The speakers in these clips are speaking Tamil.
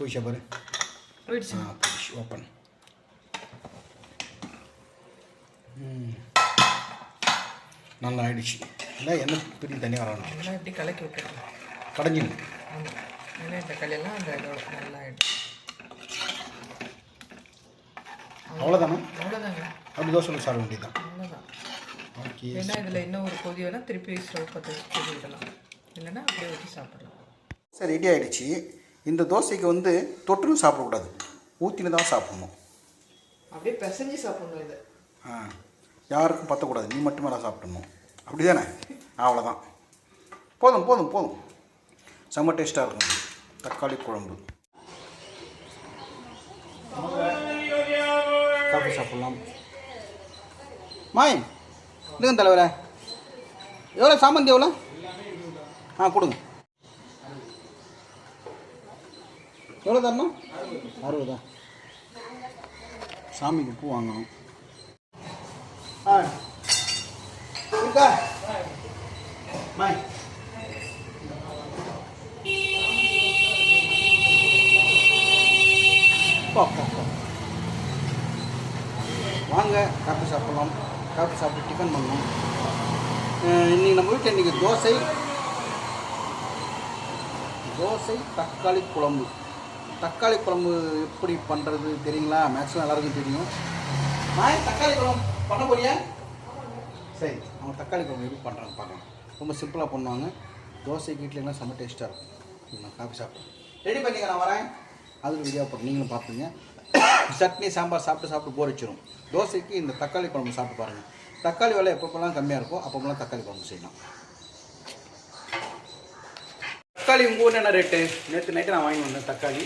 போயிச்சா பாரு போயிடுச்சு. ஆ போயிடுச்சு ஓப்பன். நல்லா ஆயிடுச்சு இல்லை எண்ணெய் பிரிஞ்சு தனியாக வரணும் நல்லா இப்படி கலக்கி விட்டுருங்க. கடைஞ்சிடும் ஆமாம் இந்த களியெல்லாம் அந்த இதோட நல்லா ஆகிடும் அவ்வளோதானே? அவ்வளோதாங்க. அப்படி தோசை சாப்பிட வேண்டியதுதான். அவ்வளோதான். ஓகே ஏன்னா இதில் இன்னும் ஒரு கொதி வேணால் திருப்பி ஸ்டவ் பற்ற வச்சு கொதி விடலாம். இல்லைன்னா அப்படியே ஊற்றி சாப்பிடலாம். சரி ரெடி ஆயிடுச்சு. இந்த தோசைக்கு வந்து தொட்டுன்னு சாப்பிடக்கூடாது. ஊற்றினு தான் சாப்பிடணும். அப்படியே பிசைஞ்சு சாப்பிடணும் இது. ஆ யாருக்கும் பற்றக்கூடாது நீ மட்டுமே தான் சாப்பிடணும். அப்படி தானே அவ்வளோதான் போதும் போதும் போதும். செம்ம டேஸ்ட்டாக இருக்கும். தக்காளி குழம்பு. காஃபி சாப்பிட்லாம். மாய் இல்லைங்க தலைவரே. எவ்வளோ சாமந்தி எவ்வளோ ஆ கொடுங்க. எவ்வளோ தரணும் அறுபதா? சாமிக்கு பூ வாங்கணும். ஆ. இருக்கா? வாங்க காஃபி சாப்பிட்லாம். காஃபி சாப்பிட்டு டிஃபன் பண்ணலாம். இன்றைக்கி இன்னைக்கு நம்ம வீட்டில் இன்றைக்கி தோசை தோசை தக்காளி குழம்பு. தக்காளி குழம்பு எப்படி பண்ணுறது தெரியுங்களா? மேக்ஸிமம் எல்லாருக்கும் தெரியும். நான் தக்காளி குழம்பு பண்ண போறியா? சரி அவங்க தக்காளி குழம்பு எப்படி பண்ணுறாங்க பார்க்கலாம். ரொம்ப சிம்பிளாக பண்ணுவாங்க. தோசைக்கு இட்லிலாம் செம்ம டேஸ்ட்டாக இருக்கும். நான் காஃபி சாப்பிட்டேன் ரெடி பண்ணிக்க நான் வரேன். அதில் வீடியோ போகிறோம் நீங்களும் பார்த்துங்க. சட்னி சாம்பார் சாப்பிட்டு சாப்பிட்டு போர் வச்சிடும் தோசைக்கு இந்த தக்காளி குழம்பு சாப்பிட்டு பாருங்கள் தக்காளி விலை எப்பப்பெல்லாம் கம்மியாக இருக்கோ அப்பப்பெல்லாம் தக்காளி குழம்பு செய்யலாம். தக்காளி உங்கள் ஊரில் என்ன ரேட்டு நேற்று நைட்டு நான் வாங்கி வந்தேன் தக்காளி.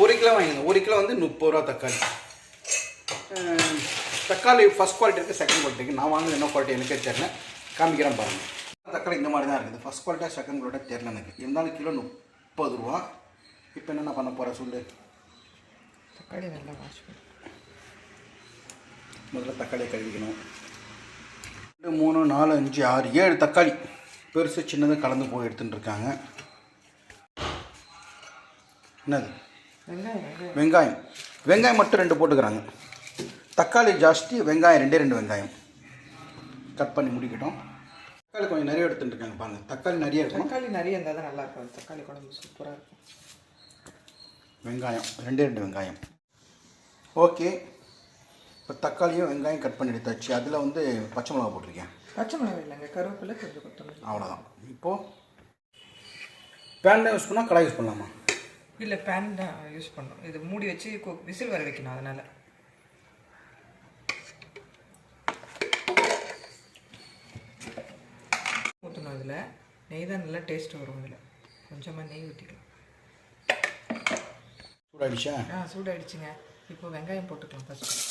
ஒரு கிலோ வாங்கினேன் ஒரு கிலோ வந்து முப்பது ரூபா தக்காளி. தக்காளி ஃபஸ்ட் குவாலிட்டி இருக்குது செகண்ட் குவாலிட்டி இருக்குது நான் வாங்கினது என்ன குவாலிட்டி எனக்கே தெரியல. காமிக்கிறேன் பாருங்கள் தக்காளி இந்த மாதிரி தான் இருக்குது. ஃபஸ்ட் குவாலிட்டியாக செகண்ட் குவாலிட்டியாக தெரியல எனக்கு இருந்தாலும் கிலோ முப்பது ரூபா. இப்போ என்னென்ன பண்ண போகிற சொல்லு? தக்காளி நல்லா வாஷ் முதல்ல தக்காளியை கழுவிக்கணும். ரெண்டு மூணு நாலு அஞ்சு ஆறு ஏழு தக்காளி. பெருசு சின்னது கலந்து போய் எடுத்துட்டு இருக்காங்க. என்னது? வெங்காயம் வெங்காயம். மட்டும் ரெண்டு போட்டுக்கிறாங்க. தக்காளி ஜாஸ்தி வெங்காயம் ரெண்டே ரெண்டு வெங்காயம். கட் பண்ணி முடிக்கட்டும். தக்காளி கொஞ்சம் நிறைய எடுத்துட்டு இருக்காங்க பாருங்க. தக்காளி நிறைய இருக்கணும். தக்காளி நிறைய இருந்தால் தான் நல்லா இருக்கும். தக்காளி குழம்பு சூப்பராக இருக்கும். வெங்காயம். ரெண்டே ரெண்டு வெங்காயம். ஓகே இப்போ தக்காளியும் வெங்காயம் கட் பண்ணி எடுத்தாச்சு. அதில் வந்து பச்சை மிளகா போட்டிருக்கேன். பச்சை மிளகாய் இல்லைங்க. கருவேப்பிலை கொஞ்சம் கொத்தமல்லி. அவ்வளோதான் இப்போது பேன் யூஸ் பண்ணால் கடாய் யூஸ் பண்ணலாமா? இல்லை பேன் தான் யூஸ் பண்ணணும். இது மூடி வச்சு விசில் வர வைக்கணும் அதனால். ஊற்றணும் இதில். நெய் தான் நல்லா டேஸ்ட் வரும் இதில். கொஞ்சமாக நெய் ஊற்றிக்கலாம் சூடாயிடுச்சா? ஆ சூடாயிடுச்சுங்க. இப்போ வெங்காயம் போட்டுக்கலாம் ஃபஸ்ட்டு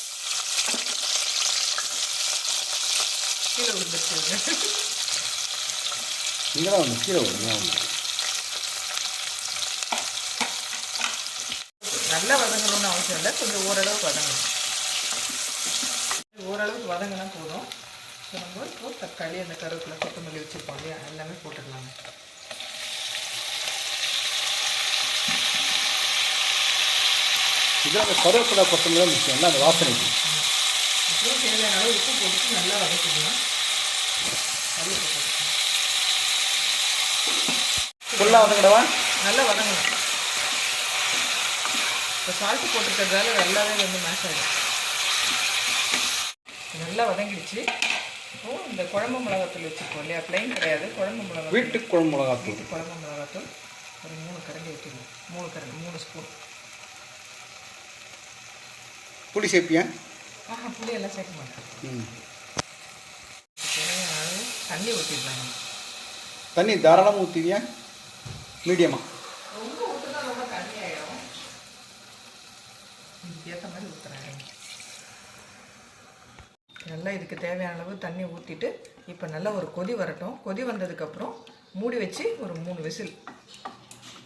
கீழே விழுந்துருச்சு. வந்து கீழே வரும் இங்கே வந்து நல்லா வதங்கணும்னு அவசியம் இல்லை. கொஞ்சம் ஓரளவுக்கு வதங்கணும். ஓரளவுக்கு வதங்கினா போதும். ஸோ நம்ம இப்போ தக்காளி அந்த கருவேப்பிலை கொத்தமல்லி வச்சுருப்போம் இல்லையா? எல்லாமே போட்டுக்கலாங்க இதில் அந்த கருவேப்பிலை கொத்தமல்லி முக்கியம். அந்த வாசனைக்கு? அப்புறம் தேவையான அளவு உப்பு போட்டு நல்லா வதக்கிக்கலாம் கருவேப்பிலை ஃபுல்லாக வந்துக்கிடவா நல்லா வதங்கணும். இப்போ சால்ட்டு போட்டுக்கிறதால நல்லாவே வந்து மேஷ் ஆகிடும் நல்லா வதங்கிடுச்சு. இப்போ இந்த குழம்பு மிளகாத்தூள் வச்சுருக்கோம் இல்லையா? ப்ளைன் கிடையாது. குழம்பு மிளகாத்தூள். வீட்டு குழம்பு மிளகாத்தூள். வீட்டு குழம்பு மிளகாத்தூள். ஒரு மூணு கரண்டி ஊற்றிடணும் மூணு கரண்டி மூணு ஸ்பூன் புளி சேர்ப்பியா? ஆஹா புளி எல்லாம் சேர்க்க மாட்டேன். தண்ணி ஊற்றிடலாம் தண்ணி தாராளமாக ஊற்றுவியா மீடியமாக ரொம்ப ஊற்றுனா ரொம்ப தண்ணி ஆகிடும் இதுக்கு ஏற்ற மாதிரி ஊற்றுறேன் நல்லா இதுக்கு தேவையான அளவு தண்ணி ஊற்றிட்டு இப்போ நல்லா ஒரு கொதி வரட்டும். கொதி வந்ததுக்கப்புறம் மூடி வச்சு ஒரு மூணு விசில்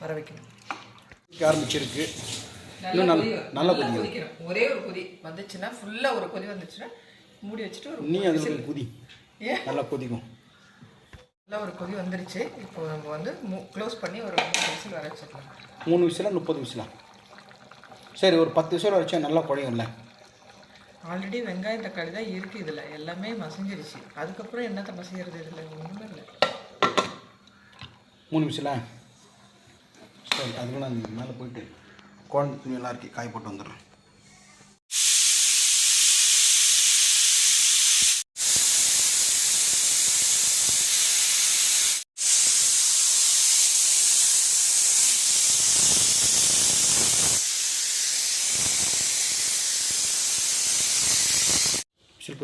வர வைக்கணும். ஆரம்பிச்சிருக்கு. நல்ல ஒரே ஒரு கொதி வந்துச்சுன்னா ஃபுல்லாக ஒரு கொதி வந்துச்சுன்னா மூடி வச்சுட்டு ஒரு நீ அது விசில். குதி. ஏன் நல்லா கொதிக்கும். நல்லா ஒரு கொதி வந்துருச்சு. இப்போ நம்ம வந்து க்ளோஸ் பண்ணி ஒரு மூணு விசில் வர வச்சுக்கலாம். மூணு விசிலா முப்பது விசிலா? சரி ஒரு பத்து விசில் வச்சா நல்லா குழையும்ல? ஆல்ரெடி வெங்காயம் தக்காளி தான் இருக்குது இதில். எல்லாமே மசிஞ்சிருச்சு. அதுக்கப்புறம் என்னத்தை மசிக்கிறது இதில்? ஒன்றுமே இல்லை. மூணு விசிலா? சரி அதுக்குள்ள மேலே போயிட்டு குழம்பு துணி எல்லாம் இருக்கு காய் போட்டு வந்துடுறேன்.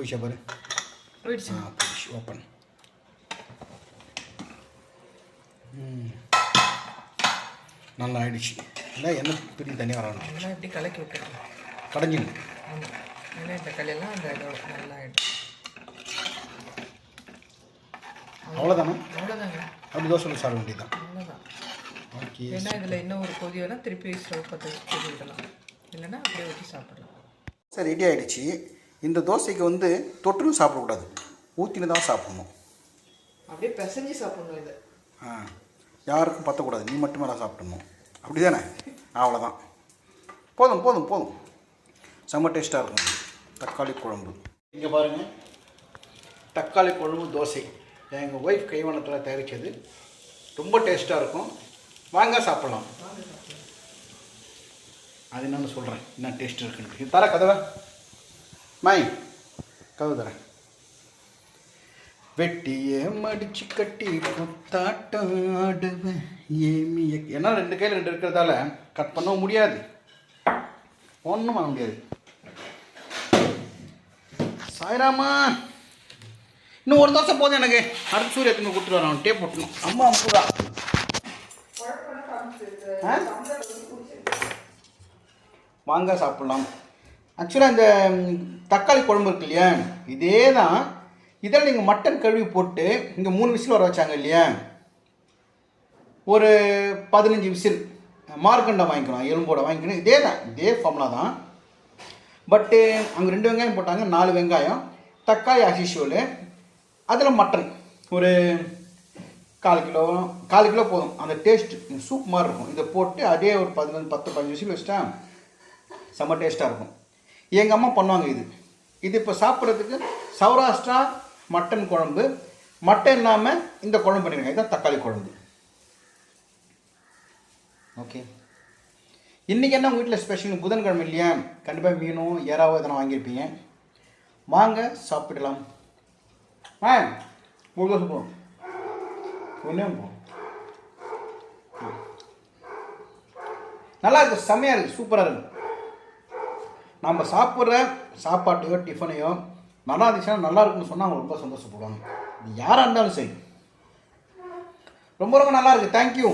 போயிச்சா பாரு. போயிடுச்சு. ஆ போயிடுச்சு ஓப்பன் நல்லா ஆயிடுச்சு. இல்லை எண்ணெய் பிரிஞ்சு தண்ணி வரணும் நல்லா எப்படி கலக்கி விட்டுருங்க. கடைஞ்சிடும் வெங்காயம் தக்காளி எல்லாம் அந்த நல்லா ஆயிடும் அவ்வளோதானே அவ்வளோதாங்க அப்படி தோசை சாப்பிட வேண்டியதுதான். அவ்வளோதான் ஓகே ஏன்னா இதில் இன்னும் ஒரு கொதி வேணால் திருப்பி ஸ்டவ் பற்ற விடலாம். இல்லைன்னா அப்படியே ஊற்றி சாப்பிடலாம். சார் ரெடி ஆகிடுச்சு இந்த தோசைக்கு வந்து தொட்டுன்னு சாப்பிடக்கூடாது. ஊற்றினு தான் சாப்பிடணும். அப்படியே பிசைஞ்சு சாப்பிடணும் இதை. ஆ யாருக்கும் பற்றக்கூடாது நீ மட்டுமே தான் சாப்பிடணும். அப்படி தானே அவ்வளோதான் போதும் போதும் போதும். செம்ம டேஸ்ட்டாக இருக்கும். தக்காளி குழம்பு. இங்கே பாருங்கள் தக்காளி குழம்பு தோசை. எங்கள் ஒய்ஃப் கைவண்ணத்தில் தயாரித்தது ரொம்ப டேஸ்ட்டாக இருக்கும். வாங்க சாப்பிட்லாம். அது என்னன்னு சொல்கிறேன் என்ன டேஸ்ட் இருக்குன்னு. இது தர கதவை. மாய் கவுதர தரேன் வெட்டிய மடிச்சு கட்டி குத்தாட்டம் ஆடுவேன். ஏமிய ஏன்னா ரெண்டு கையில் ரெண்டு இருக்கிறதால கட் பண்ணவும் முடியாது. ஒன்றும் பண்ண முடியாது. சாய்ராமா. இன்னும் ஒரு தோசை போதும் எனக்கு. அடுத்த திரும்ப கொடுத்துட்டு வரேன். டேப் போட்டணும் அம்மா அம்புதா ஆ? வாங்க சாப்பிட்லாம். ஆக்சுவலாக இந்த தக்காளி குழம்பு இருக்கு இல்லையா? இதே தான் இதில் நீங்கள் மட்டன் கழுவி போட்டு இங்கே மூணு விசில் வர வச்சாங்க இல்லையா? ஒரு பதினஞ்சு விசில். மார்க்கண்டை வாங்கிக்கணும் எலும்போட வாங்கிக்கணும். இதே தான் இதே ஃபார்முலா தான். பட்டு அங்கே ரெண்டு வெங்காயம் போட்டாங்க நாலு வெங்காயம் தக்காளி அசிஷுவல் அதில் மட்டன். ஒரு கால் கிலோ கால் கிலோ போதும். அந்த டேஸ்ட் சூப் மாதிரி இருக்கும். இதை போட்டு அதே ஒரு பதினஞ்சு பத்து பதினஞ்சு விசில் வச்சிட்டா செம்ம டேஸ்ட்டாக இருக்கும். எங்கள் அம்மா பண்ணுவாங்க இது. இது இப்போ சாப்பிட்றதுக்கு சௌராஷ்டிரா மட்டன் குழம்பு. மட்டன் இல்லாமல் இந்த குழம்பு பண்ணிருக்காங்க இதுதான் தக்காளி குழம்பு. ஓகே இன்றைக்கி என்ன உங்கள் வீட்டில் ஸ்பெஷல் புதன்கிழமை இல்லையா? கண்டிப்பாக மீனும் ஏறாவோ எதனா வாங்கியிருப்பீங்க. வாங்க சாப்பிடலாம். ஆ ஒரு தோசை போதும். ஒன்றே நல்லா இருக்கு. செம்மையாக இருக்குது சூப்பராக இருக்குது நம்ம சாப்பிட்ற சாப்பாட்டையோ டிஃபனையோ நல்லா இருந்துச்சுன்னா நல்லா இருக்குன்னு சொன்னால் அவங்க ரொம்ப சந்தோஷப்படுவாங்க. யாராக இருந்தாலும் சரி. ரொம்ப ரொம்ப நல்லா இருக்குது தேங்க்யூ